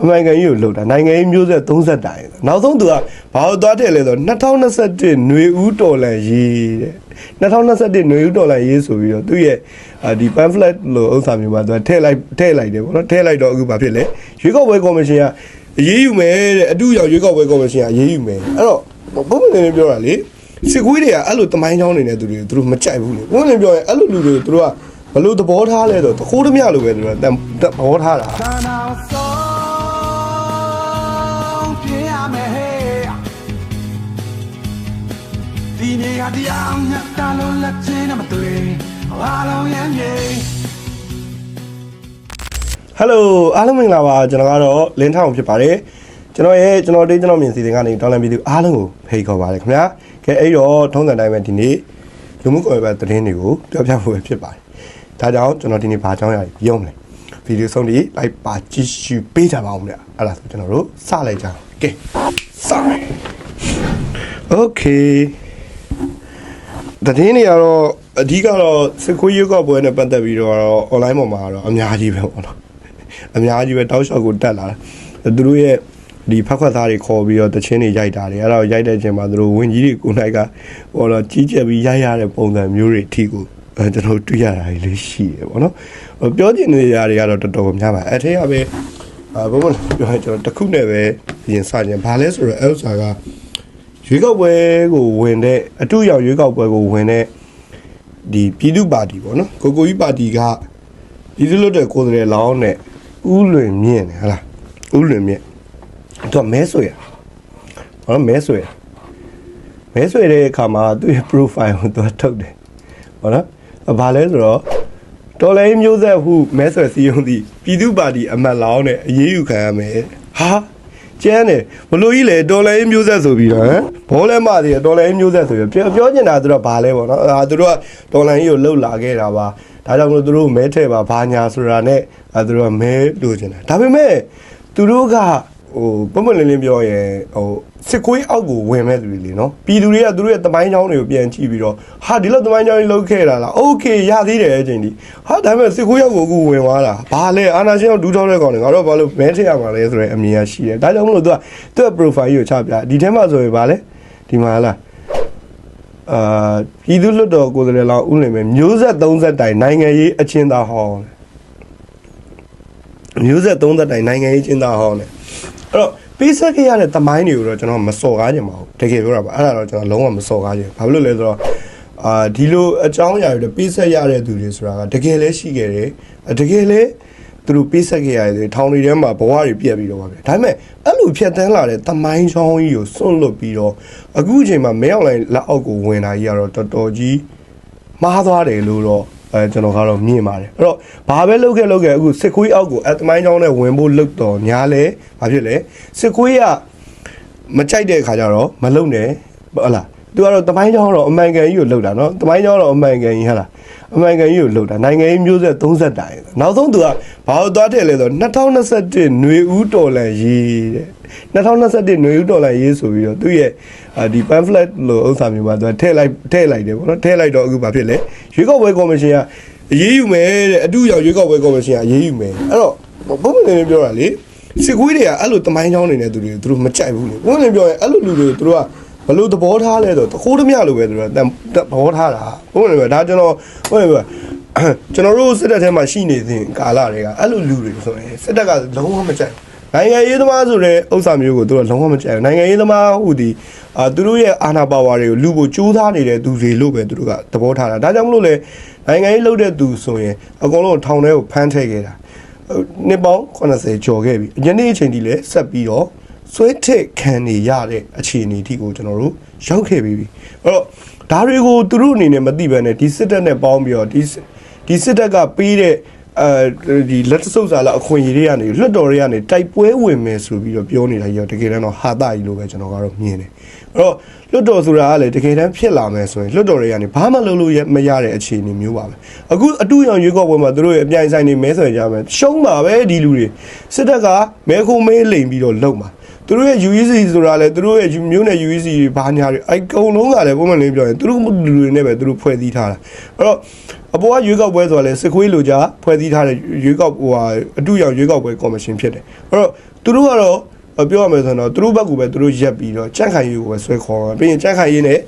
အမှန်ကန်ကြီးကိုလှုပ်တာနိုင်ငံရေးမျိုးဆက်30တိုင်နောက်ဆုံးသူကဘာလို့သွားတယ်လဲဆိုတော့2021ຫນွေဦးတော်လန်ရေးတဲ့2021ຫນွေဦးတော်လန်ရေးဆိုပြီးတော့သူ့ရဲ့အာဒီ pamphlet လို့ဥစ္စာမျိုးမှာသူကထည့်လိုက်ထည့်လိုက်တယ်ပေါ့နော်ထည့်လိုက်တော့အခုဘာဖြစ်လဲရွေးကောက်ပွဲကော်မရှင်ကအရေးယူမယ်တဲ့အတူရောက်ရွေးကောက်ပွဲကော်မရှင်ကအရေးယူမယ်အဲ့တော့ဘုံမနေနေပြောတာလေစစ်ကွေးတွေကအဲ့လိုတမိုင်းချောင်းနေတဲ့သူတွေသူတို့မကြိုက်ဘူးလေဘုံနေပြောရင်အဲ့လိုလူတွေသူတို့ကဘလို့သဘောထားလဲဆိုတော့တခိုးသမျှလိုပဲသူတို့ကသဘောထားတာ နေ့ကတရားမြတ်တာလို့လက်ချင်းနဲ့မတွေ့အားလုံးရဲ့မြေဟယ်လိုအားလုံးမင်္ဂလာပါကျွန်တော်ကတော့လင်းထောင်ဖြစ်ပါတယ်ကျွန်တော်ရဲ့ကျွန်တော်တေးကျွန်တော်မြင်စီစဉ်ကနေတောင်းလန်ပြီးသူအားလုံးကိုဖိတ်ခေါ်ပါတယ်ခင်ဗျာကဲအဲ့တော့ထုံးစံတိုင်းပဲဒီနေ့လူမှုကွန်ရက်ပဲသတင်းတွေကိုပြောပြဖို့ပဲဖြစ်ပါတယ်ဒါကြောင့်ကျွန်တော်ဒီနေ့ဘာအကြောင်းအရာကြီးပြောမလဲဗီဒီယိုဆုံးဒီလိုက်ပါကြည့်ရှုပေးကြပါဦးဗျာအဲ့ဒါဆိုကျွန်တော်တို့စလိုက်ကြအောင်ကဲစမယ်โသတင်းတွေကတော့အဓိကတော့စကူရုပ်ောက်ပွဲနဲ့ပတ်သက်ပြီးတော့ကတော့ online ပေါ်မှာကတော့အများကြီးပဲပေါ့နော်အများကြီးပဲတောက်လျှောက်ကိုတက်လာတာသူတို့ရဲ့ဒီဖက်ခွက်သားတွေခေါ်ပြီးတော့တချင်းတွေရိုက်တာတွေအဲ့ဒါကိုရိုက်တဲ့အချိန်မှာသူတို့ဝင်ကြီးတွေကိုနိုင်ကဟောတော့ကြီးကျက်ပြီးရိုက်ရတဲ့ပုံစံမျိုးတွေထိကိုကျွန်တော်တွေ့ရတာလေးရှိတယ်ပေါ့နော်ပြောချင်နေရတွေကတော့တော်တော်များပါအဲ့ထက်ကပဲဘုံဘုံပြောရင်ကျွန်တော်တခုနဲ့ပဲရင်စကြင်ဘာလဲဆိုတော့အဲ့ဥစ္စာက ရွေးကောက်ပွဲကိုဝင်တဲ့အတူရောက်ရွေးကောက်ပွဲကိုဝင်တဲ့ဒီပြည်သူ့ပါတီပေါ့နော်ကိုကိုကြီးပါတီကဒီလိုလို့တဲ့ကိုယ်စရဲလောင်းနဲ့ဥလွင်မြင့်တယ်ဟလားဥလွင်မြင့်သူကမဲဆွေရဟောမဲဆွေရမဲဆွေတဲ့အခါမှာသူ့ရဲ့ profile ကိုသူကထုတ်တယ်ဟောနော်ဘာလဲဆိုတော့တော်လိုင်းမျိုးဆက်ဟုမဲဆွေစီယုံသည်ပြည်သူ့ပါတီအမတ်လောင်းနဲ့အရေးယူခံရမယ်ဟာ ကျန်းတယ်ဘလို့ကြီးလေတော်လိုင်းမျိုးဆက်ဆိုပြီးတော့ဟမ်ဘောလဲမသေးတော်လိုင်းမျိုးဆက်ဆိုပြီးပြောပြောချင်တာသူတို့ဘာလဲပေါ့နော်အာသူတို့ကတော်လိုင်းကြီးကိုလှုပ်လာခဲ့တာပါဒါကြောင့်မလို့သူတို့မဲထဲပါဘာညာဆိုတာနဲ့အဲသူတို့ကမဲလို့ချင်တာဒါပေမဲ့သူတို့က ဟိုပုံမှန်လင်းလင်းပြောရင်ဟိုစစ်ခွေးအောက်ကိုဝင်မဲ့သူတွေလေနော်ပြည်သူတွေကသူတို့ရဲ့တမိုင်းချောင်းတွေကိုပြန်ကြည့်ပြီးတော့ဟာဒီလိုတမိုင်းချောင်းကြီးလှုပ်ခဲ့တာလားโอเคရသေးတယ်အချိန်ဒီဟာဒါပေမဲ့စစ်ခွေးအောက်ကိုအခုဝင်သွားတာဘာလဲအာနာရှင်အောင်ဒူးထောက်တဲ့ကောင်တွေငါတို့ဘာလို့မဲထည့်ရမှာလဲဆိုတဲ့အမြင်ရရှိတယ်ဒါကြောင့်မလို့သူကသူ့ profile ကြီးကိုချပြဒီထဲမှာဆိုရင်ဘာလဲဒီမှာလား အာပြည်သူ့လွတ်တော်ကိုယ်စားလှယ်လောင်းဦးလင်ပဲမျိုးဆက်30တိုင်နိုင်ငံရေးအချင်းသားဟောင်းမျိုးဆက်30တိုင်နိုင်ငံရေးအချင်းသားဟောင်းတယ် အဲ့တော့ပေးဆက်ခဲ့ရတဲ့တမိုင်းတွေကိုတော့ကျွန်တော်မစော်ကားကြပါဘူးတကယ်ပြောတာပါအဲ့ဒါတော့ကျွန်တော်လုံးဝမစော်ကားကြဘူးဘာဖြစ်လို့လဲဆိုတော့အာဒီလိုအကြောင်းအရာတွေပေးဆက်ရတဲ့သူတွေဆိုတာကတကယ်လဲရှိခဲ့တယ်တကယ်လဲသူတို့ပေးဆက်ခဲ့ရတယ်ထောင်တွေထဲမှာဘဝတွေပြက်ပြီးတော့ပါဗျဒါပေမဲ့အဲ့လိုဖြတ်တန်းလာတဲ့တမိုင်းချောင်းကြီးကိုစွန့်လွတ်ပြီးတော့အခုအချိန်မှာမဲအောင်လိုင်းလက်အောက်ကိုဝင်တာကြီးကတော့တော်တော်ကြီးမှားသွားတယ်လို့တော့ အဲကျွန်တော်ကတော့မြင်ပါတယ်အဲ့တော့ဘာပဲလုပ်ခဲ့လုပ်ခဲ့အခုစစ်ခွေးအောက်ကိုအတမိုင်းချောင်းနဲ့ဝင်ဖို့လုပ်တော့ညာလဲဘာဖြစ်လဲစစ်ခွေးကမကြိုက်တဲ့အခါကျတော့မလုံနဲ့ဟုတ်လား သူကတော့တမိုင်းချောင်းတော့အမှန်ကန်ကြီးကိုလှုပ်တာနော်တမိုင်းချောင်းတော့အမှန်ကန်ကြီးဟာလားအမှန်ကန်ကြီးကိုလှုပ်တာနိုင်ငံရေးမျိုးဆက်30တိုင်နောက်ဆုံးသူကဘာလို့သွားတယ်လဲဆိုတော့2021ຫນွေဦးတော်လန်ရေးတဲ့2021ຫນွေဦးတော်လန်ရေးဆိုပြီးတော့သူ့ရဲ့အာဒီ pamphlet လို့ဥစ္စာမျိုးမှာသူကထည့်လိုက်ထည့်လိုက်တယ်ပေါ့နော်ထည့်လိုက်တော့အခုဘာဖြစ်လဲရွေးကောက်ပွဲကော်မရှင်ကအရေးယူမယ်တဲ့အတူရောက်ရွေးကောက်ပွဲကော်မရှင်ကအရေးယူမယ်အဲ့တော့ဘုံမနေနေပြောတာလေစစ်ကွေးတွေကအဲ့လိုတမိုင်းချောင်းနေတဲ့သူတွေသူတို့မကြိုက်ဘူးလေဘုံနေပြောရင်အဲ့လိုလူတွေသူတို့က ဘလို့သဘောထားလဲဆိုတော့တခိုးသမျှလိုပဲသူတို့ကသဘောထားတာဘုံနေပြောဒါကျွန်တော်ဘုံနေပြောကျွန်တော်တို့စစ်တပ်ထဲမှာရှိနေစဉ်ကာလတွေကအဲ့လိုလူတွေဆိုရင်စစ်တပ်ကလုံးဝမကြိုက်ဘူးနိုင်ငံရေးသမားဆိုတဲ့ဥစ္စာမျိုးကိုသူတို့လုံးဝမကြိုက်ဘူးနိုင်ငံရေးသမားဟူဒီအာသူတို့ရဲ့အာဏာပါဝါတွေကိုလူကိုကြိုးစားနေတဲ့သူတွေလို့ပဲသူတို့ကသဘောထားတာဒါကြောင့်မလို့လေနိုင်ငံရေးလုပ်တဲ့သူဆိုရင်အကုန်လုံးထောင်ထဲကိုဖမ်းထည့်ခဲ့တာနှစ်ပေါင်း80ကျော်ခဲ့ပြီယနေ့အချိန်ထိလည်းဆက်ပြီးတော့ ဆွဲထက်ခံနေရတဲ့အခြေအနေအထိကိုကျွန်တော်တို့ရောက်ခဲ့ပြီးပြီအဲ့တော့ဒါတွေကိုသူတို့အနေနဲ့မသိဘဲနဲ့ဒီစစ်တပ်နဲ့ပေါင်းပြီးတော့ဒီဒီစစ်တပ်ကပေးတဲ့အဲဒီလက်တဆုပ်စာလာအခွင့်အရေးတွေကနေလွတ်တော်တွေကနေတိုက်ပွဲဝင်မယ်ဆိုပြီးတော့ပြောနေတာကြီးတော့တကယ်တမ်းတော့ဟာတာကြီးလို့ပဲကျွန်တော်ကတော့မြင်တယ်အဲ့တော့လွတ်တော်ဆိုတာကလည်းတကယ်တမ်းဖြစ်လာမယ်ဆိုရင်လွတ်တော်တွေကနေဘာမှလုပ်လို့မရတဲ့အခြေအနေမျိုးပါပဲအခုအတူရောင်ရွေးကောက်ပွဲမှာသူတို့ရဲ့အပြိုင်ဆိုင်နေမဲဆွယ်ကြမယ်ရှုံးပါပဲဒီလူတွေစစ်တပ်ကမဲခုံမဲလိမ်ပြီးတော့လုံမှာ သူတို့ရဲ့ UEC ဆိုတာလဲသူတို့ရဲ့မျိုးနဲ့ UEC ဘာညာတွေအကုန်လုံးကလည်းပုံမှန်လေးပြောရင်သူတို့လူတွေနဲ့ပဲသူတို့ဖွဲ့စည်းထားတာအဲ့တော့အပေါ်ကရွေးကောက်ပွဲဆိုတာလဲစစ်ခွေးလိုကြဖွဲ့စည်းထားတဲ့ရွေးကောက်ဟိုဟာအတူရောင်ရွေးကောက်ပွဲကော်မရှင်ဖြစ်တယ်အဲ့တော့သူတို့ကတော့ပြောရမယ်ဆိုတော့သူတို့ဘက်ကပဲသူတို့ရက်ပြီးတော့ကြက်ခိုင်ရေးကိုပဲဆွဲခေါ်မှာပြီးရင်ကြက်ခိုင်ရေးနဲ့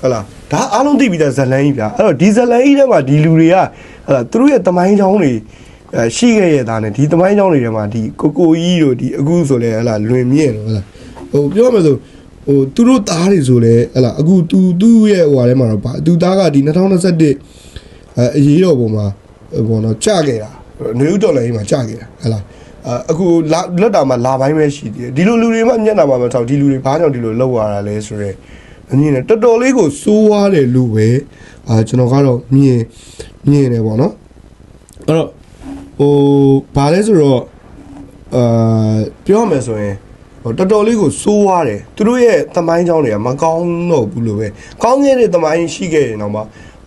ဟုတ်လားဒါအားလုံးသိပြီးသားဇလန်ကြီးဗျာအဲ့တော့ဒီဇလန်ကြီးထဲမှာဒီလူတွေကဟုတ်လားသူတို့ရဲ့တမိုင်းချောင်းတွေအဲ ရှိခဲ့ရတာနဲ့ဒီတမိုင်းချောင်းတွေထဲမှာဒီကိုကိုကြီးတို့ဒီအခုဆိုလဲဟုတ်လားလွင်မြင့်ဟုတ်လားဟိုပြောရမယ်ဆိုဟိုသူတို့သားတွေဆိုလဲဟလာအခုသူသူ့ရဲ့ဟိုဟာထဲမှာတော့ဗာသူသားကဒီ2021အဲအရေးတော်ပုံမှာဟိုနော်ကြခဲ့တာနယူးဒေါ်လာကြီးမှာကြခဲ့တာဟလာအအခုလာလက်တာမှာလာပိုင်းပဲရှိသေးတယ်ဒီလိုလူတွေမှမျက်နှာမှာမထောက်ဒီလူတွေဘာကြောင့်ဒီလိုလောက်ရတာလဲဆိုတော့အမြင်နဲ့တော်တော်လေးကိုစိုးွားတယ်လို့ပဲအာကျွန်တော်ကတော့မြင်မြင်တယ်ပေါ့နော်အဲ့တော့ ဟိုဘာလဲဆိုတော့အာပြောရမယ်ဆိုရင်ဟိုတော်တော်လေးကိုစိုးွားတယ်သူတို့ရဲ့သမိုင်းကြောင်းတွေကမကောင်းတော့ဘူးလို့ပဲကောင်းခဲ့တဲ့သမိုင်းရှိခဲ့ရင်တော့မှ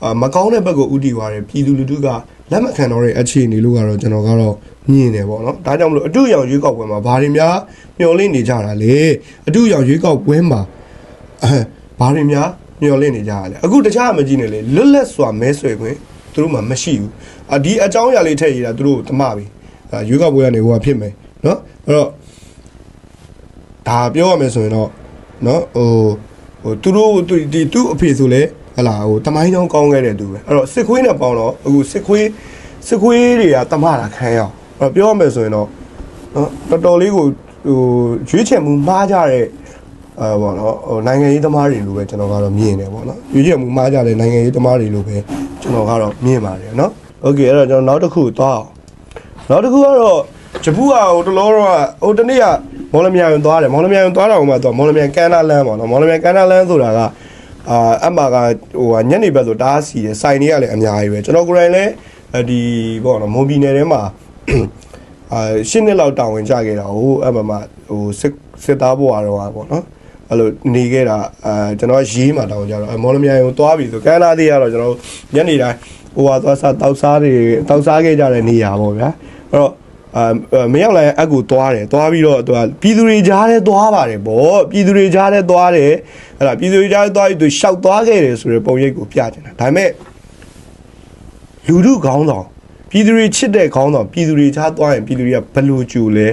အာမကောင်းတဲ့ဘက်ကိုဥတီသွားတယ်ပြည်သူလူထုကလက်မခံတော့တဲ့အခြေအနေလို့ကတော့ကျွန်တော်ကတော့မြင်တယ်ပေါ့နော်ဒါကြောင့်မလို့အတူရောင်ရွေးကောက်ပွဲမှာဘာတွေများမျှော်လင့်နေကြတာလဲအတူရောင်ရွေးကောက်ပွဲမှာအဲဘာတွေများမျှော်လင့်နေကြတာလဲအခုတခြားမကြည့်နဲ့လေလွတ်လပ်စွာမဲဆွယ်ခွင့် သူတို့မှမရှိဘူးအဒီအကြောင်းအရာလေးထည့်ရတာသူတို့တမပြီရွေးကောက်ပွဲကနေဟိုကဖြစ်မယ်နော်အဲ့တော့ဒါပြောရမယ်ဆိုရင်တော့နော်ဟိုဟိုသူတို့ဒီသူ့အဖေဆိုလဲဟလာဟိုတမိုင်းချောင်းကောင်းခဲ့တဲ့သူပဲအဲ့တော့စစ်ခွေးနဲ့ပေါင်းတော့အခုစစ်ခွေးစစ်ခွေးတွေကတမတာခံရအောင်အဲ့တော့ပြောရမယ်ဆိုရင်တော့နော်တော်တော်လေးကိုဟိုရွေးချယ်မှုမှားကြတဲ့အဲပေါ့နော်ဟိုနိုင်ငံရေးသမားတွေလိုပဲကျွန်တော်ကတော့မြင်တယ်ပေါ့နော်ရွေးချယ်မှုမှားကြတဲ့နိုင်ငံရေးသမားတွေလိုပဲ ကျွန်တော်ကတော့မြင်ပါတယ်เนาะโอเคအဲ့တော့ကျွန်တော်နောက်တစ်ခုသွားအောင် နောက်တစ်ခုကတော့ဂျပူကဟိုတလောတော့ဟိုတနေ့ကမော်လမြိုင်သွားတယ်မော်လမြိုင်သွားတော့မှသူကမော်လမြိုင်ကန်နာလန်းပေါ့နော်မော်လမြိုင်ကန်နာလန်းဆိုတာကအာအမှကဟိုကညနေဘက်ဆိုတားစီတယ်စိုင်တွေကလည်းအများကြီးပဲကျွန်တော်ကိုယ်တိုင်လည်းဒီပေါ့နော်မွန်ပြည်နယ်ထဲမှာအာရှင်းနှစ်လောက်တာဝန်ကြခဲ့တာဟိုအဲ့မှာဟိုစစ်စစ်သားဘဝတော့ပေါ့နော် အဲ့လိုနေခဲ့တာအာကျွန်တော်ရေးမှာတောင်းကြတော့မော်လမြိုင်ကိုသွားပြီဆိုကန်နာသေးရတော့ကျွန်တော်ညနေတိုင်းဟိုဟာသွားစားတောက်စားတွေတောက်စားခဲ့ကြတဲ့နေရာပေါ့ဗျာအဲ့တော့အာမရောက်လာရင်အကူသွားတယ်သွားပြီးတော့သူကပြည်သူတွေကြားထဲသွားပါတယ်ဗောပြည်သူတွေကြားထဲသွားတယ်အဲ့ဒါပြည်သူတွေကြားထဲသွားပြီးသူရှောက်သွားခဲ့တယ်ဆိုတဲ့ပုံရိပ်ကိုပြချင်တာဒါပေမဲ့လူထုခေါင်းဆောင်ပြည်သူတွေချစ်တဲ့ခေါင်းဆောင်ပြည်သူတွေကြားသွားရင်ပြည်သူတွေကဘယ်လိုကြူလဲ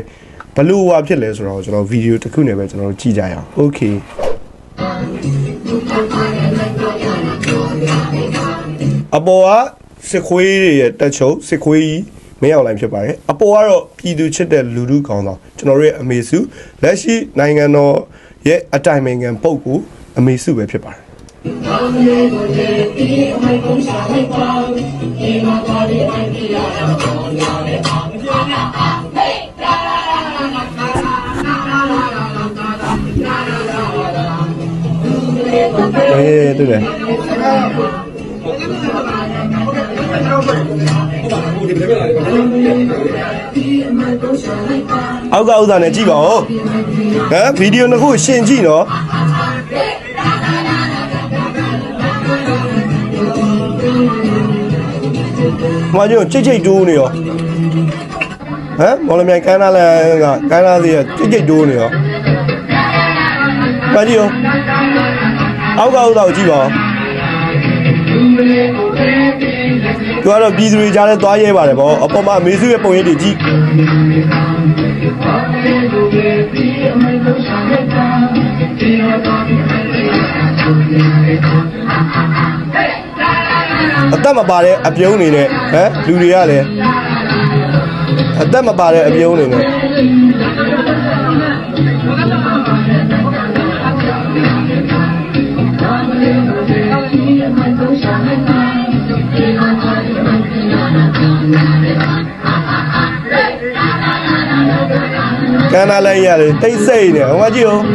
ဘယ်လိုဟာဖြစ်လဲဆိုတော့ကျွန်တော်ဗီဒီယိုတစ်ခုနဲ့ပဲကျွန်တော်တို့ကြည့်ကြရအောင်โอเค အပေါ်ကစစ်ခွေးတွေရဲ့တက်ချုပ်စစ်ခွေးကြီးမင်းအောင်လိုင်းဖြစ်ပါတယ်အပေါ်ကတော့ပြည်သူချစ်တဲ့လူထုကောင်းဆောင်ကျွန်တော်တို့ရဲ့အမေစုလက်ရှိနိုင်ငံတော်ရဲ့အတိုင်ပင်ခံပုဂ္ဂိုလ်အမေစုပဲဖြစ်ပါတယ် အေးတူ တယ်အောက်ကဥစ္စာနဲ့ကြည့်ပါဦးဟမ်ဗီဒီယိုနှစ်ခုရှင်းကြည့်နော်မကျိုးချိတ်ချိတ်တိုးနေရောဟမ်မော်လမြိုင်ကန်းလာလဲကကန်းလာသေးရချိတ်ချိတ်တိုးနေရောမကြည့်ရော အောက်ကဥစ္စာကိုကြည့်ပါဦးသူကတော့ပြည်သူတွေကြားထဲသွားရဲပါတယ်ဗောအပေါ်မှာမေစုရဲ့ပုံရိပ်တွေကြည့်အသက်မပါတဲ့အပြုံးနေနဲ့ဟမ်လူတွေကလည်းအသက်မပါတဲ့အပြုံးနေနဲ့ Canaleia đấy, tây dây nhỉ, không có gì không?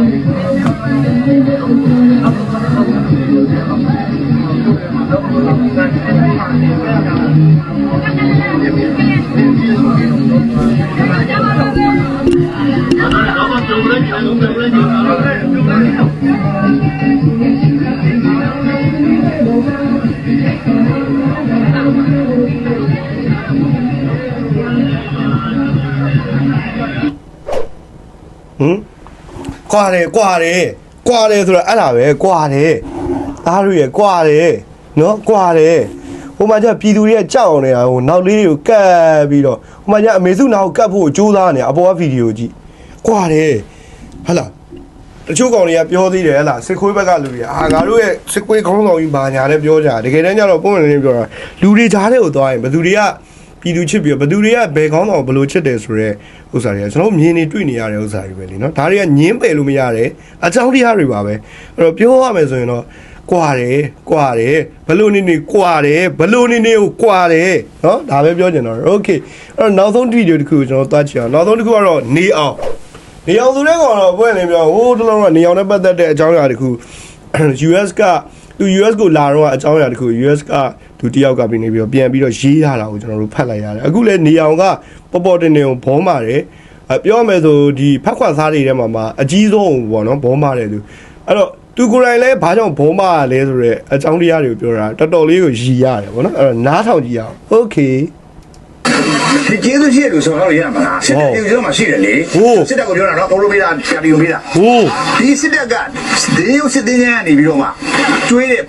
ကွာတယ်ကွာတယ်ကွာတယ်ဆိုတော့အဲ့ဒါပဲကွာတယ်သားတို့ရကွာတယ်နော်ကွာတယ်ဟိုမှာကျပြည်သူတွေကကြောက်အောင်နေတာဟိုနောက်လေးတွေကိုကတ်ပြီးတော့ဟိုမှာကျအမေစုနောက်ကိုကတ်ဖို့ကြိုးစားနေတာအပေါ်ကဗီဒီယိုကြည့်ကွာတယ်ဟဟလားတချို့ကောင်တွေကပြောသေးတယ်ဟလားစစ်ခွေးဘက်ကလူတွေအာငါတို့ရဲ့စစ်ခွေးခေါင်းဆောင်ကြီးဘာညာလဲပြောကြတာတကယ်တမ်းကျတော့ပုံမှန်လေးပြောတာလူတွေကြားထဲကိုသွားရင်ဘယ်သူတွေက ပြည်သူချစ်ပြီးတော့ဘယ်သူတွေကဘယ်ခေါင်းဆောင်ကိုဘယ်လိုချစ်တယ်ဆိုတော့ဥစ္စာတွေကကျွန်တော်မြင်နေတွေ့နေရတဲ့ဥစ္စာတွေပဲလीနော်ဒါတွေကညင်းပယ်လို့မရတယ်အကြောင်းတရားတွေပါပဲအဲ့တော့ပြောရမယ်ဆိုရင်တော့ကွာတယ်ကွာတယ်ဘလို့နေနေကွာတယ်ဘလို့နေနေကိုကွာတယ်နော်ဒါပဲပြောချင်တော့โอเคအဲ့တော့နောက်ဆုံးဗီဒီယိုတစ်ခုကိုကျွန်တော်သွားကြည့်အောင်နောက်ဆုံးတစ်ခုကတော့နေအောင်နေအောင်ဆိုတဲ့ကောင်တော့ဘွဲ့နေပြောဟိုးတလုံးကနေအောင်နဲ့ပတ်သက်တဲ့အကြောင်းအရာတစ်ခု US ကသူ US ကိုလာတော့အကြောင်းအရာတစ်ခု US က သူတယောက်ကပြီးနေပြီးတော့ပြန်ပြီးတော့ရေးရတာကိုကျွန်တော်တို့ဖတ်လိုက်ရတယ်အခုလည်းနေအောင်ကပေါ်ပေါ်တင်တင်ကိုဘောမာတယ်အပြောရမယ်ဆိုဒီဖတ်ခွာစားတွေထဲမှာမှာအကြီးဆုံးပေါ့နော်ဘောမာတယ်သူအဲ့တော့သူကိုယ်တိုင်လည်းဘာကြောင့်ဘောမာရလဲဆိုတော့အကြောင်းတရားတွေကိုပြောတာတော်တော်လေးကိုရည်ရတယ်ပေါ့နော်အဲ့တော့နားထောင်ကြည့်အောင် Okay ဒီကျေးဇူးရှိတယ်လို့ဆိုတော့ရမှာလားစစ်တပ်ဒီလိုမှရှိတယ်လေဟိုးစစ်တပ်ကိုပြောတာတော့ဘလို့ပေးတာဆရာတီကိုပေးတာဟိုးဒီစစ်တပ်ကဒီရုပ်စစ်တင်းချင်းကနေပြီးတော့မှကျွေးတဲ့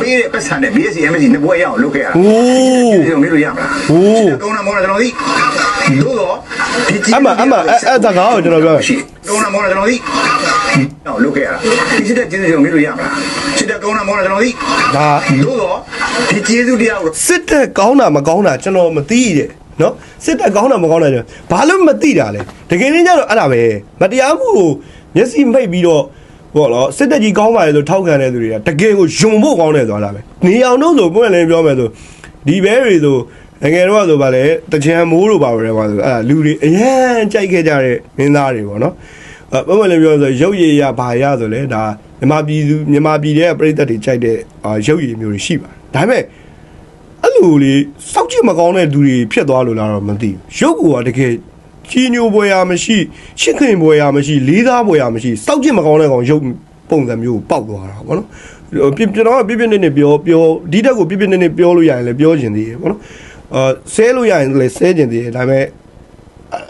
ပေးတဲ့ပတ်စံနဲ့ BSC MSC နှစ်ဘွဲရအောင်လုပ်ခဲ့ရတာဟိုးဒီလိုမေးလို့ရမှာလားဟိုးစစ်တပ်ကောင်းတာမောင်းတာကျွန်တော်သိလို့တော့ဒီကျေးဇူးအမအမအဲ့အဲ့ဒါကောကျွန်တော်ပြောရှိကောင်းတာမောင်းတာကျွန်တော်သိတော့လုပ်ခဲ့ရတာဒီစစ်တပ်ကျေးဇူးကျွန်တော်မေးလို့ရမှာလားစစ်တပ်ကောင်းတာမောင်းတာကျွန်တော်သိဒါလို့တော့ဒီကျေးဇူးတရားကိုစစ်တက်ကောင်းတာမကောင်းတာကျွန်တော်မသိတဲ့ နော်စစ်တက်ကောင်းတာမကောင်းတာကျွန်တော်ဘာလို့မသိတာလဲတကယ်ချင်းကျတော့အဲ့ဒါပဲမတရားမှုကိုမျက်စိမိတ်ပြီးတော့ဘောနော်စစ်တက်ကြီးကောင်းပါလေဆိုထောက်ခံတဲ့သူတွေကတကယ်ကိုယုံဖို့ကောင်းတယ်သွားတာပဲနေအောင်တော့ဆိုပွင့်လင်းပြောမယ်ဆိုဒီဘဲတွေဆိုငယ်တော့ဆိုဗာလေတကြံမိုးတို့ပါပဲကွာဆိုအဲ့ဒါလူတွေအရန်ကြိုက်ခဲ့ကြတဲ့မင်းသားတွေပေါ့နော်အဲပွင့်လင်းပြောဆိုရုပ်ရည်ရဘာရဆိုလဲဒါမြန်မာပြည်သူမြန်မာပြည်ရဲ့ပြည်သက်တွေကြိုက်တဲ့အာရုပ်ရည်မျိုးတွေရှိပါတယ်ဒါပေမဲ့ အဲ့လိုလေစောက်ကြည့်မကောင်းတဲ့သူတွေဖြစ်သွားလို့လားတော့မသိဘူးရုပ်ကတကယ်ကြီးညိုပွဲရမရှိရှစ်ခင်ပွဲရမရှိလေးသားပွဲရမရှိစောက်ကြည့်မကောင်းတဲ့ကောင်ရုပ်ပုံစံမျိုးကိုပေါက်သွားတာဗောနော်ပြကျွန်တော်ကပြပြနေနေပြောပြောဒီတက်ကိုပြပြနေနေပြောလို့ရရင်လည်းပြောချင်သေးတယ်ဗောနော်အာဆဲလို့ရရင်လည်းဆဲချင်သေးတယ်ဒါပေမဲ့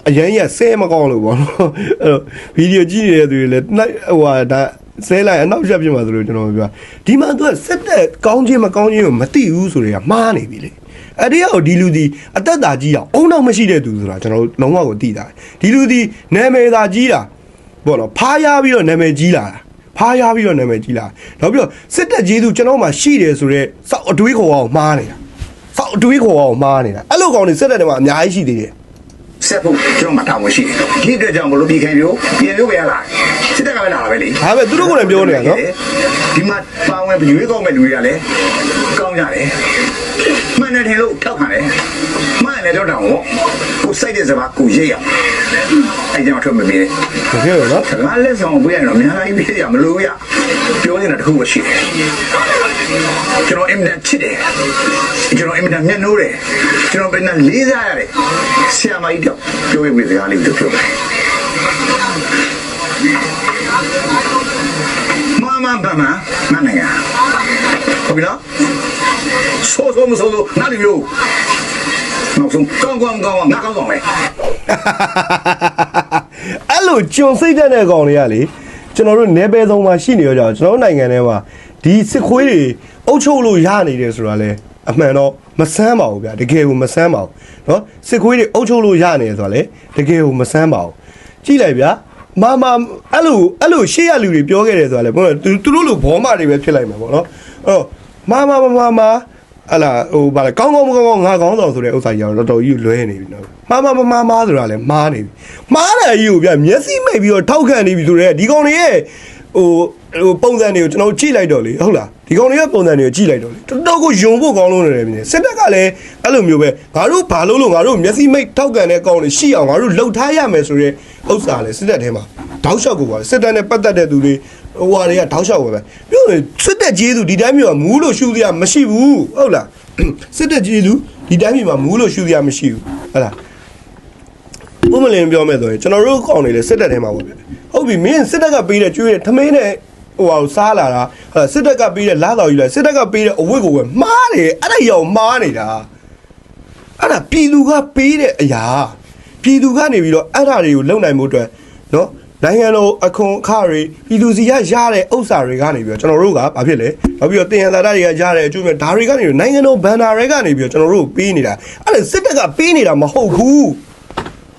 အရင်ရဆဲမကောင်းလို့ဗောနော်အဲ့တော့ဗီဒီယိုကြည့်နေတဲ့သူတွေလည်းနိုင်ဟိုဟာဒါ ဆဲလိုက်အနောက်ရက်ပြမှာဆိုလို့ကျွန်တော်ပြောဒီမှာသူကစက်တက်ကောင်းခြင်းမကောင်းခြင်းကိုမသိဘူးဆိုတွေကမှားနေပြီလေအဲ့ဒီကတော့ဒီလူဒီအသက်တာကြီးအောင်အုံနောက်မရှိတဲ့သူဆိုတာကျွန်တော်တို့လုံးဝကိုသိတာဒီလူဒီနာမည်သာကြီးတာဘောနော်ဖားရပြီးတော့နာမည်ကြီးလာတာဖားရပြီးတော့နာမည်ကြီးလာနောက်ပြီးတော့စစ်တက်ကြီးသူကျွန်တော်မှရှိတယ်ဆိုတော့စောက်အတွေးခေါ်အောင်မှားနေတာစောက်အတွေးခေါ်အောင်မှားနေတာအဲ့လိုကောင်တွေစစ်တက်တယ်မှာအများကြီးရှိသေးတယ် ဆက်ဖို့ကျွန်တော်မှတာဝန်ရှိတယ်ဒီအတွက်ကြောင့်မလို့ပြည်ခိုင်ပြိုပြည်ပြိုပဲရလာစစ်တပ်ကပဲလာတာပဲလေဒါပဲသူတို့ကလည်းပြောနေတာနော်ဒီမှာပါဝင်ရွေးကောက်မဲ့လူတွေကလည်းကောင်းကြတယ်မှန်တယ်ထင်လို့ထောက်ခံတယ်မှ န်တယ်တော့တောင်းပေါ့ကိုစိတ်တဲ့စပါးကိုရိတ်ရအဲ့ကြောင့်ထွက်မပြေတကယ်ရောနော်ငါလက်ဆောင်ပေးရတော့အများကြီးပေးရမလို့ရပြောနေတာတခုပဲရှိတယ်ကျွန်တော်အင်မတန်ချစ်တယ်ကျွန်တော်အင်မတန်မျက်နှိုးတယ်ကျွန်တော်ပြန်လေးစားရတယ်ဆရာမကြီးတော့ပြောရမယ့်စကားလေးကိုပြောမယ်မမဘာမမနိုင်ငံဟုတ်ပြီနော် ဆိုးဆိုးမဆိုးဆိုးနားလီမျိုးနောက်ဆုံးကောင်းကောင်းကောင်းကောင်းငါကောင်းကောင်းပဲ အဲ့လိုကြုံစိတ်တဲ့ကောင်တွေကလေကျွန်တော်တို့နယ်ပယ်ဆုံးမှာရှိနေကြအောင်ကျွန်တော်တို့နိုင်ငံထဲမှာဒီစစ်ခွေးတွေအုပ်ချုပ်လို့ရနေတယ်ဆိုတာလဲအမှန်တော့မဆန်းပါဘူးဗျာတကယ်ကိုမဆန်းပါဘူးเนาะစစ်ခွေးတွေအုပ်ချုပ်လို့ရနေတယ်ဆိုတာလဲတကယ်ကိုမဆန်းပါဘူးကြည့်လိုက်ဗျာမမအဲ့လိုအဲ့လိုရှေ့ရလူတွေပြောခဲ့တယ်ဆိုတာလဲဘုရားသူသူတို့လိုဘောမတွေပဲဖြစ်လိုက်မှာပေါ့နော်အဲ့တော့ မမမမမအလားဟိုဗာလေကောင်းကောင်းမကောင်းကောင်းငါကောင်းတော်ဆိုတဲ့ဥစ္စာကြီးကတော့တော်တော်ကြီးလွဲနေပြီနော်မှားမှားမှားမှားဆိုတာလည်းမှားနေပြီမှားတယ်ကြီးကိုဗျမျက်စိမိတ်ပြီးတော့ထောက်ခံနေပြီဆိုတော့ဒီကောင်တွေရဲ့ဟိုဟိုပုံစံတွေကိုကျွန်တော်ကြည့်လိုက်တော့လေဟုတ်လားဒီကောင်တွေရဲ့ပုံစံတွေကိုကြည့်လိုက်တော့လေတော်တော်ကိုယုံဖို့ကောင်းလို့နေတယ်မြင်စစ်တပ်ကလည်းအဲ့လိုမျိုးပဲငါတို့ဘာလို့လို့ငါတို့မျက်စိမိတ်ထောက်ခံတဲ့ကောင်တွေရှိအောင်ငါတို့လှုပ်ထားရမယ်ဆိုတဲ့ဥစ္စာလည်းစစ်တပ်ထဲမှာတောက်လျှောက်ကိုပါစစ်တပ်နဲ့ပတ်သက်တဲ့သူတွေ ဟိုဟာတွေကတောက်လျှောက်ပဲပဲပြောရင်စစ်တပ်ကြီးသူဒီတိုင်းမျိုးကမူးလို့ရှူစရာမရှိဘူးဟုတ်လားစစ်တပ်ကြီးသူဒီတိုင်းမျိုးမှာမူးလို့ရှူစရာမရှိဘူးဟုတ်လားဥမလင်ပြောမယ်ဆိုရင်ကျွန်တော်တို့ကောင်တွေလည်းစစ်တပ်ထဲမှာပေါ့ဗျာဟုတ်ပြီမင်းစစ်တပ်ကပေးတဲ့ကျွေးတဲ့ထမင်းနဲ့ဟိုဟာကိုစားလာတာဟုတ်လားစစ်တပ်ကပေးတဲ့လားတော်ယူလိုက်စစ်တပ်ကပေးတဲ့အဝတ်ကိုပဲမှားတယ်အဲ့ဒါရောမှားနေတာအဲ့ဒါပြည်သူကပေးတဲ့အရာပြည်သူကနေပြီးတော့အဲ့ဒါတွေကိုလုံနိုင်မှုအတွက်နော် နိုင်ငံတော်အခွန်အခတွေပြည်သူစီကရတဲ့ဥစ္စာတွေကနေပြီးတော့ကျွန်တော်တို့ကဘာဖြစ်လဲနောက်ပြီးတော့တင်ရသာတွေကရတဲ့အကျိုးမဲ့ဒါတွေကနေပြီးတော့နိုင်ငံတော်ဘန်နာတွေကနေပြီးတော့ကျွန်တော်တို့ပေးနေတာအဲ့ဒါစစ်တပ်ကပေးနေတာမဟုတ်ဘူး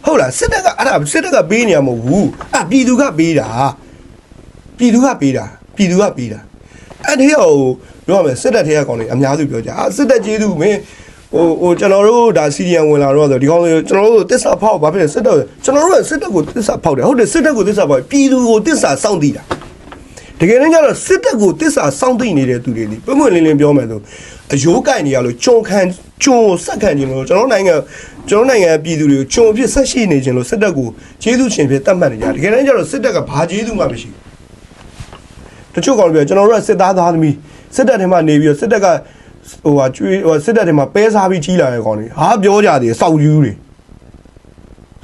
ဟုတ်လားစစ်တပ်ကအဲ့ဒါစစ်တပ်ကပေးနေရမဟုတ်ဘူးအဲ့ပြည်သူကပေးတာပြည်သူကပေးတာပြည်သူကပေးတာအဲ့ဒီဟိုပြောရမယ်စစ်တပ်ထဲကကောင်တွေအများစုပြောကြအာစစ်တပ်ကျေးဇူးမင်း ဟိုဟိုကျွန်တော်တို့ဒါစီရီယံဝင်လာတော့ဆိုဒီကောင်တွေကျွန်တော်တို့တစ္ဆာဖောက်ဘာဖြစ်လဲစစ်တပ်ကျွန်တော်တို့ကစစ်တပ်ကိုတစ္ဆာဖောက်တယ်ဟုတ်တယ်စစ်တပ်ကိုတစ္ဆာဖောက်ပြည်သူကိုတစ္ဆာစောင့်တည်တာတကယ်တမ်းကျတော့စစ်တပ်ကိုတစ္ဆာစောင့်တည်နေတဲ့သူတွေဒီပုံမှန်လင်းလင်းပြောမယ်ဆိုအယိုးကင်နေရလို့ကြုံခံကြုံကိုစက်ခံခြင်းလို့ကျွန်တော်နိုင်ငံကျွန်တော်နိုင်ငံပြည်သူတွေကိုကြုံဖြစ်ဆက်ရှိနေခြင်းလို့စစ်တပ်ကိုကျေးဇူးရှင်ဖြစ်တတ်မှတ်နေကြတယ်တကယ်တမ်းကျတော့စစ်တပ်ကဘာကျေးဇူးမှမရှိဘူးတချို့ကောင်တွေပြောကျွန်တော်တို့ကစစ်သားသားသမီးစစ်တပ်ထဲမှာနေပြီးတော့စစ်တပ်က ဟိုဟာကျွေးဟိုစစ်တပ်ထဲမှာပဲစားပြီးကြီးလာတဲ့ကောင်တွေဟာပြောကြတယ်စောက်ယူတွေ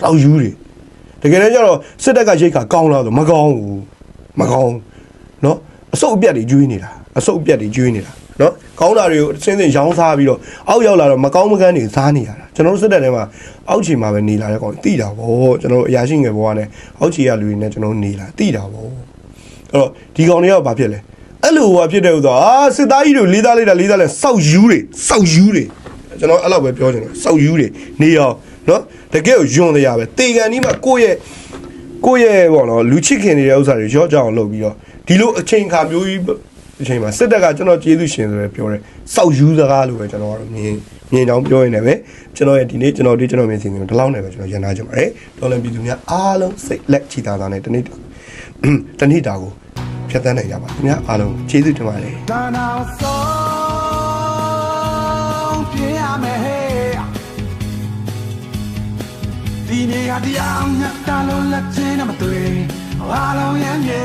စောက်ယူတွေတကယ်လည်းကျတော့စစ်တပ်ကရိတ်ခါကောင်းလားဆိုမကောင်းဘူးမကောင်းเนาะအစုပ်အပြက်တွေကျွေးနေတာအစုပ်အပြက်တွေကျွေးနေတာเนาะကောင်းတာတွေကိုအစင်းစင်းရောင်းစားပြီးတော့အောက်ရောက်လာတော့မကောင်းမကန်းတွေစားနေရတာကျွန်တော်တို့စစ်တပ်ထဲမှာအောက်ခြေမှာပဲနေလာတဲ့ကောင်တွေတိတာဗောကျွန်တော်တို့အရာရှိငယ်ဘဝနဲ့အောက်ခြေကလူတွေနဲ့ကျွန်တော်တို့နေလာတိတာဗော အဲ့တော့ဒီကောင်တွေကဘာဖြစ်လဲ အဲ့လိုဟိုဖြစ်တဲ့ဥစ္စာအာစစ်သားကြီးတွေလေးသားလေးတာလေးသားလဲစောက်ယူတွေစောက်ယူတွေကျွန်တော်အဲ့လောက်ပဲပြောချင်တယ်စောက်ယူတွေနေအောင်နော်တကယ်ကိုယွန်တရားပဲတေကန်ကြီးမှာကိုယ့်ရဲ့ကိုယ့်ရဲ့ပေါ့နော်လူချစ်ခင်နေတဲ့ဥစ္စာတွေရော့ကြအောင်လုပ်ပြီးတော့ဒီလိုအချိန်ခါမျိုးကြီးအချိန်မှာစစ်တပ်ကကျွန်တော်ကျေးဇူးရှင်ဆိုရယ်ပြောတယ်စောက်ယူစကားလို့ပဲကျွန်တော်ကတော့မြင်မြင်ကြောင်းပြောရင်လည်းပဲကျွန်တော်ရဲ့ဒီနေ့ကျွန်တော်ဒီကျွန်တော်မြင်စီနေဒီလောက်နဲ့ပဲကျွန်တော်ရန်နာကြပါမယ်တော်လည်းပြည်သူများအားလုံးစိတ်လက်ချီတာတာနဲ့တနေ့တနေ့တာကို ဖြတ်သန်းနိုင်ကြပါခင်ဗျာအားလုံးကျေးဇူးတင်ပါတယ်တန်အောင်ဆုံးပြရမယ်ဟဲ့ဒီနေရာတရားညတာလို့လက်ချင်းနဲ့မတွေ့အားလုံးရမ်းမြေ